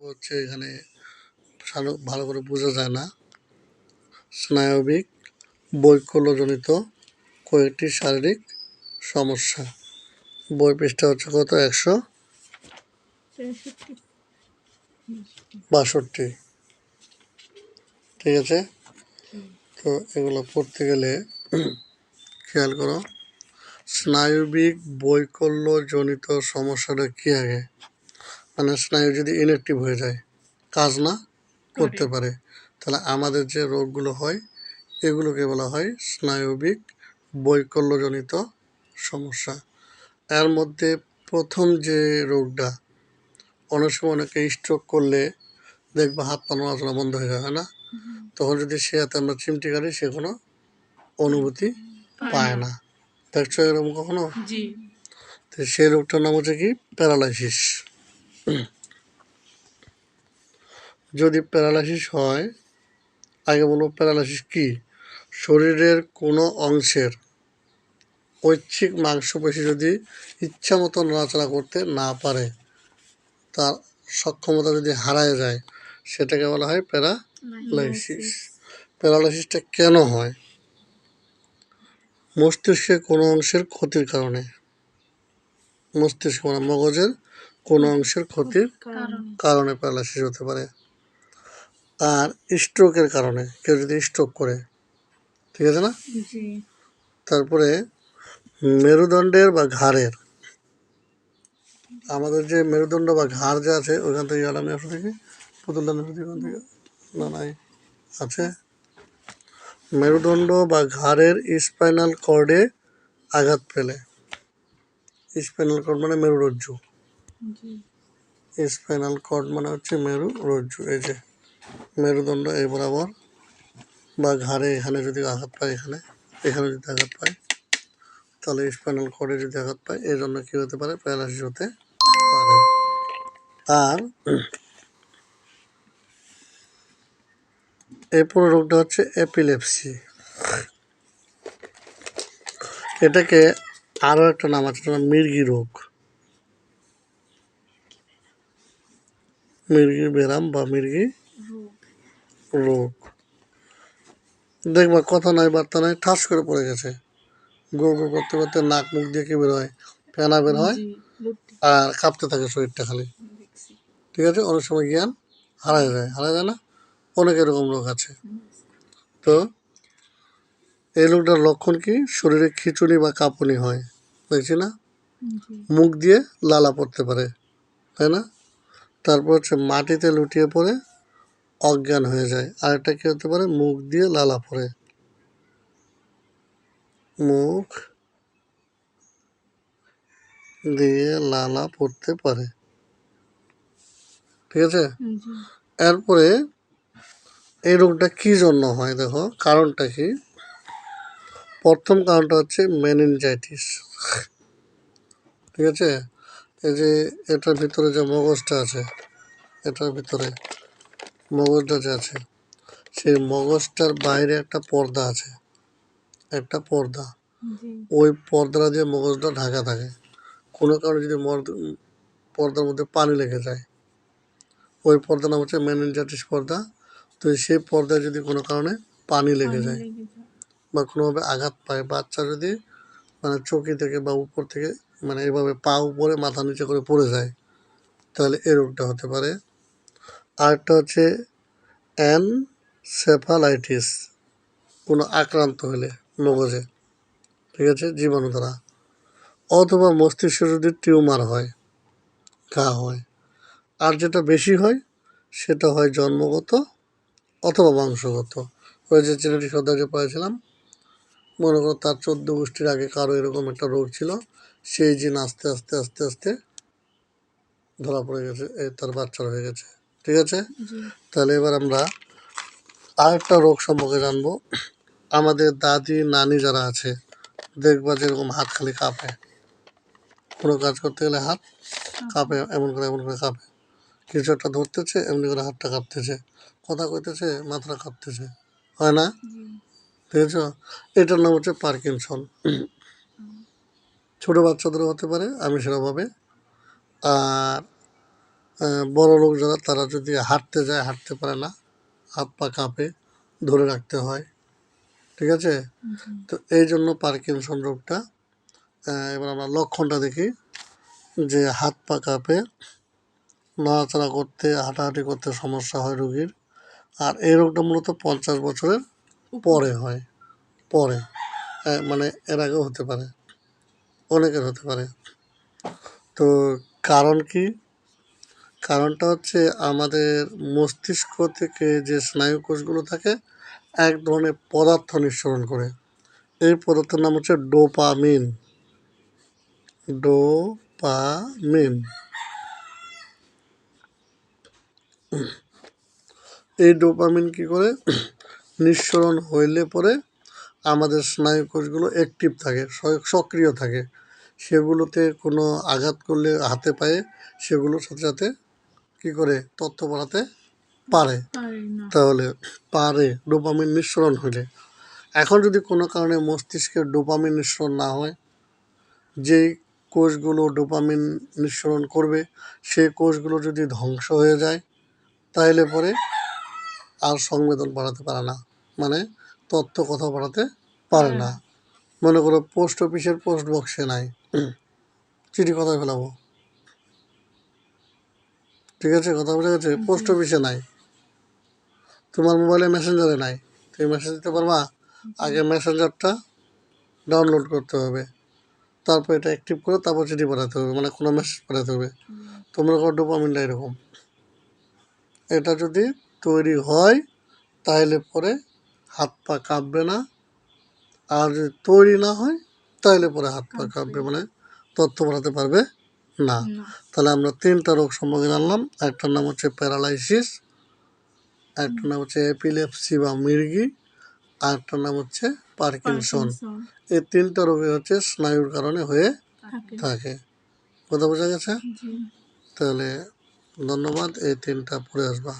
হচ্ছে এখানে ভালো করে বোঝা যায় না। স্নায়বিক, বৈকল্যজনিত কয়েকটি শারীরিক সমস্যা। বই পৃষ্ঠা হচ্ছে কত? একশো বাষট্টি। ঠিক আছে? তো এগুলো পড়তে গেলে খেয়াল করো। স্নায়বিক বৈকল্যজনিত সমস্যাটা কী আগে? মানে স্নায়ু যদি ইনঅ্যাক্টিভ হয়ে যায় কাজ না করতে পারে তাহলে আমাদের যে রোগগুলো হয় এগুলোকে বলা হয় স্নায়বিক বৈকল্যজনিত সমস্যা। এর মধ্যে প্রথম যে রোগটা অনেক সময় অনেকে স্ট্রোক করলে দেখবা হাত পা নড়াচড়া বন্ধ হয়ে যায় হয় না? তখন যদি সে হাতে আমরা চিমটি কাটি সে কোনো অনুভূতি পায় না। দেখছ এরকম কখনো? তো সেই রোগটার নাম হচ্ছে কি? প্যারালাইসিস যদি প্যারালাইসিস হয় আগে বলব প্যারালাইসিস কি? শরীরের কোনো অংশের ঐচ্ছিক মাংসপেশি যদি ইচ্ছা মতো নড়াচড়া করতে না পারে তার সক্ষমতা যদি হারায় যায় সেটাকে বলা হয় প্যারালাইসিস। প্যারালাইসিসটা কেন হয়? মস্তিষ্কের কোনো অংশের ক্ষতির কারণে। মস্তিষ্ক মানে মগজের কোনো অংশের ক্ষতির কারণ প্যারালাইসিস হতে পারে। আর স্ট্রোকের কারণে কেউ যদি স্ট্রোক করে ঠিক আছে না? তারপরে মেরুদণ্ডের বা ঘাড়ের আমাদের যে মেরুদণ্ড বা ঘাড় যে আছে ওইখান থেকে গেলাম আসো থেকে পুতুলটা নিয়ে ওখান থেকে না নাই আছে। মেরুদণ্ড বা ঘাড়ের স্পাইনাল কর্ডে আঘাত পেলে। স্পাইনাল কর্ড মানে মেরুরজ্জু। স্পাইনাল কর্ড মানে হচ্ছে মেরু রজ্জু, এই যে মেরুদণ্ড এই বরাবর বা ঘাড়ে এখানে যদি আঘাত পায়, এখানে এখানে যদি আঘাত পায়, তাহলে স্পাইনাল কর্ডে যদি আঘাত পায় এই জন্য কী হতে পারে? প্যারালাইসিস হতে পারে। আর এই পুরো রোগটা হচ্ছে এপিলেপসি এটাকে আরও একটা নাম আছে মির্গি রোগ। মির্গি ব্যারাম বা মির্গি রোগ। দেখবা কথা নাই বার্তা নাই ঠাস করে পড়ে গেছে। গো গো করতে করতে নাক মুখ দিয়ে কি বের হয়? ফেনা বের হয় আর কাঁপতে থাকে শরীরটা খালি। ঠিক আছে? অনেক সময় জ্ঞান হারায় যায়। হারায় যায় না? অনেক এরকম রোগ আছে। তো এই রোগটার লক্ষণ কি? শরীরে খিচুড়ি বা কাঁপুনি হয়। দেখছি না? মুখ দিয়ে লালা পড়তে পারে। তাই না? তারপর হচ্ছে মাটিতে লুটিয়ে পড়ে অজ্ঞান হয়ে যায়। আরেকটা কী হতে পারে মুখ দিয়ে লালা পড়ে। মুখ দিয়ে লালা পড়তে পারে। ঠিক আছে? এরপরে এই রোগটা কি জন্য হয় দেখো? কারণটা কি? প্রথম কারণটা হচ্ছে মেনিনজাইটিস। ঠিক আছে? এই যে এটার ভিতরে যে মগজটা আছে এটার ভিতরে মগজটা যে আছে সেই মগজটার বাইরে একটা পর্দা আছে একটা পর্দা। ওই পর্দাটা দিয়ে মগজটা ঢাকা থাকে কোনো কারণে যদি পর্দার মধ্যে পানি লেগে যায় ওই পর্দার নাম হচ্ছে মেনিনজাইটিস পর্দা। তো সেই পর্দায় যদি কোনো কারণে পানি লেগে যায় বা কোনোভাবে আঘাত পায় বাচ্চা যদি মানে চৌকি থেকে বা উপর থেকে মানে এভাবে পা উপরে মাথা নিচে করে পড়ে যায়, তাহলে এ রোগটা হতে পারে। আরেকটা হচ্ছে অ্যানসেফালাইটিস কোনো আক্রান্ত হলে মগজে, ঠিক আছে, জীবাণু দ্বারা। অথবা মস্তিষ্কে যদি টিউমার হয়, ঘা হয়, আর যেটা বেশি হয়, সেটা হয় জন্মগত অথবা বংশগত। ওই যে জেনেটিক অধ্যায়ে পড়েছিলাম মনে করো তার চোদ্দ গোষ্ঠীর আগে কারও এরকম একটা রোগ ছিল সেই জিন আস্তে আস্তে আস্তে আস্তে ধরা পড়ে গেছে এই তার বাচ্চার হয়ে গেছে ঠিক আছে? তাহলে এবার আমরা আরেকটা রোগ সম্পর্কে জানব। আমাদের দাদি নানি যারা আছে দেখবা যেরকম হাত খালি কাঁপে। কোনো কাজ করতে গেলে হাত কাঁপে। এমন করে এমন করে কাঁপে। কিছু একটা ধরতেছে এমনি করে হাতটা কাঁপতেছে। কথা কইতেছে মাথাটা কাঁপতেছে। হয় না? ঠিক দেখেছ? এটার নাম হচ্ছে পার্কিনসন। ছোট বাচ্চাদেরও হতে পারে আমি সেরকমভাবে আর বড় লোক যারা তারা যদি হাঁটতে যায় হাঁটতে পারে না। হাত পা কাঁপে ধরে রাখতে হয়। ঠিক আছে? তো এই জন্য পার্কিনসন রোগটা এবার আমরা লক্ষণটা দেখি। যে হাত পা কাঁপে নড়াচড়া করতে হাঁটাহাঁটি করতে সমস্যা হয় রুগীর। আর এই রোগটা মূলত পঞ্চাশ বছরের পরে হয়। পরে মানে এর আগেও হতে পারে। অনেকের হতে পারে। তো কারণ কি? কারণটা হচ্ছে আমাদের মস্তিষ্ক থেকে যে স্নায়ু কোষগুলো থাকে, এক ধরনের পদার্থ নিঃসরণ করে। এই পদার্থের নাম হচ্ছে ডোপামিন। ডোপামিন। এই ডোপামিন কি করে? নিঃসরণ হইলে পরে আমাদের স্নায়ু কোষগুলো অ্যাক্টিভ থাকে সক্রিয় থাকে। সেগুলোতে কোনো আঘাত করলে হাতে পায়ে সেগুলোর সাথে সাথে কী করে তথ্য বাড়াতে পারে? তাহলে পারে ডোপামিন নিঃসরণ হলে। এখন যদি কোনো কারণে মস্তিষ্কের ডোপামিন নিঃসরণ না হয় যেই কোষগুলো ডোপামিন নিঃসরণ করবে সেই কোষগুলো যদি ধ্বংস হয়ে যায় তাহলে পরে আর সংবেদন বাড়াতে পারে না। মানে তথ্য কথা বাড়াতে পারে না। মনে করো পোস্ট অফিসের পোস্ট বক্সে নাই। চিঠি কথায় ফেলাবো ঠিক আছে, কথা বোঝা গেছে পোস্ট অফিসে নাই। তোমার মোবাইলে মেসেঞ্জারে নাই। তুমি মেসেজ দিতে পারবা? আগে মেসেঞ্জারটা ডাউনলোড করতে হবে। তারপর এটা অ্যাক্টিভ করে তারপর চিঠি পাঠাতে হবে মানে কোনো মেসেজ পাঠাতে হবে। তোমরা কোনো ডোপামিনটা এরকম। এটা যদি তৈরি হয়, তাহলে পরে হাত পা কাঁপবে না। আর যদি তৈরি না হয় তাহলে পরে হাত পা কাঁপবে। মানে তথ্য বাড়াতে পারবে না। তাহলে আমরা তিনটা রোগ সম্পর্কে জানলাম একটার নাম হচ্ছে প্যারালাইসিস একটার নাম হচ্ছে এপিলেপসি বা মির্গি আর একটার নাম হচ্ছে পার্কিনসন। এই তিনটা রোগে হচ্ছে স্নায়ুর কারণে হয়ে থাকে। কথা বোঝা গেছে? তাহলে ধন্যবাদ এই তিনটা পড়ে আসবা।